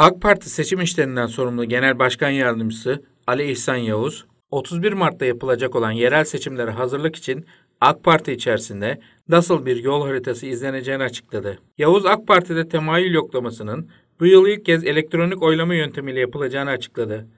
AK Parti seçim işlerinden sorumlu Genel Başkan Yardımcısı Ali İhsan Yavuz, 31 Mart'ta yapılacak olan yerel seçimlere hazırlık için AK Parti içerisinde nasıl bir yol haritası izleneceğini açıkladı. Yavuz AK Parti'de temayül yoklamasının bu yıl ilk kez elektronik oylama yöntemiyle yapılacağını açıkladı.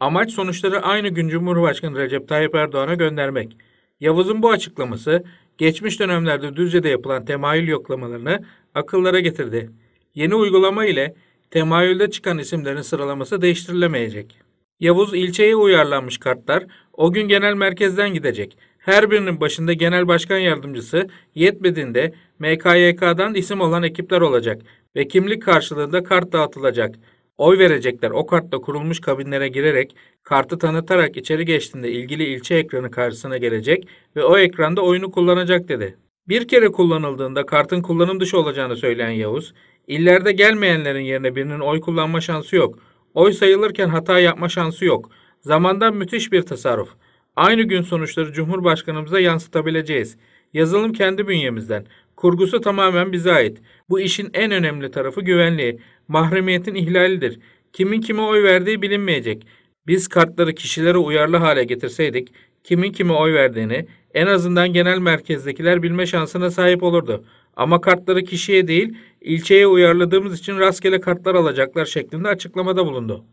Amaç sonuçları aynı gün Cumhurbaşkanı Recep Tayyip Erdoğan'a göndermek. Yavuz'un bu açıklaması geçmiş dönemlerde Düzce'de yapılan temayül yoklamalarını akıllara getirdi. Yeni uygulama ile temayülde çıkan isimlerin sıralaması değiştirilemeyecek. Yavuz ilçeye uyarlanmış kartlar o gün genel merkezden gidecek. Her birinin başında genel başkan yardımcısı yetmediğinde MKYK'dan isim olan ekipler olacak ve kimlik karşılığında kart dağıtılacak. Oy verecekler o kartla kurulmuş kabinlere girerek kartı tanıtarak içeri geçtiğinde ilgili ilçe ekranı karşısına gelecek ve o ekranda oyunu kullanacak dedi. Bir kere kullanıldığında kartın kullanım dışı olacağını söyleyen Yavuz, illerde gelmeyenlerin yerine birinin oy kullanma şansı yok. Oy sayılırken hata yapma şansı yok. Zamandan müthiş bir tasarruf. Aynı gün sonuçları Cumhurbaşkanımıza yansıtabileceğiz. Yazılım kendi bünyemizden. Kurgusu tamamen bize ait. Bu işin en önemli tarafı güvenliği. Mahremiyetin ihlalidir. Kimin kime oy verdiği bilinmeyecek. Biz kartları kişilere uyarlı hale getirseydik, kimin kime oy verdiğini en azından genel merkezdekiler bilme şansına sahip olurdu. Ama kartları kişiye değil, ilçeye uyarladığımız için rastgele kartlar alacaklar şeklinde açıklamada bulundu.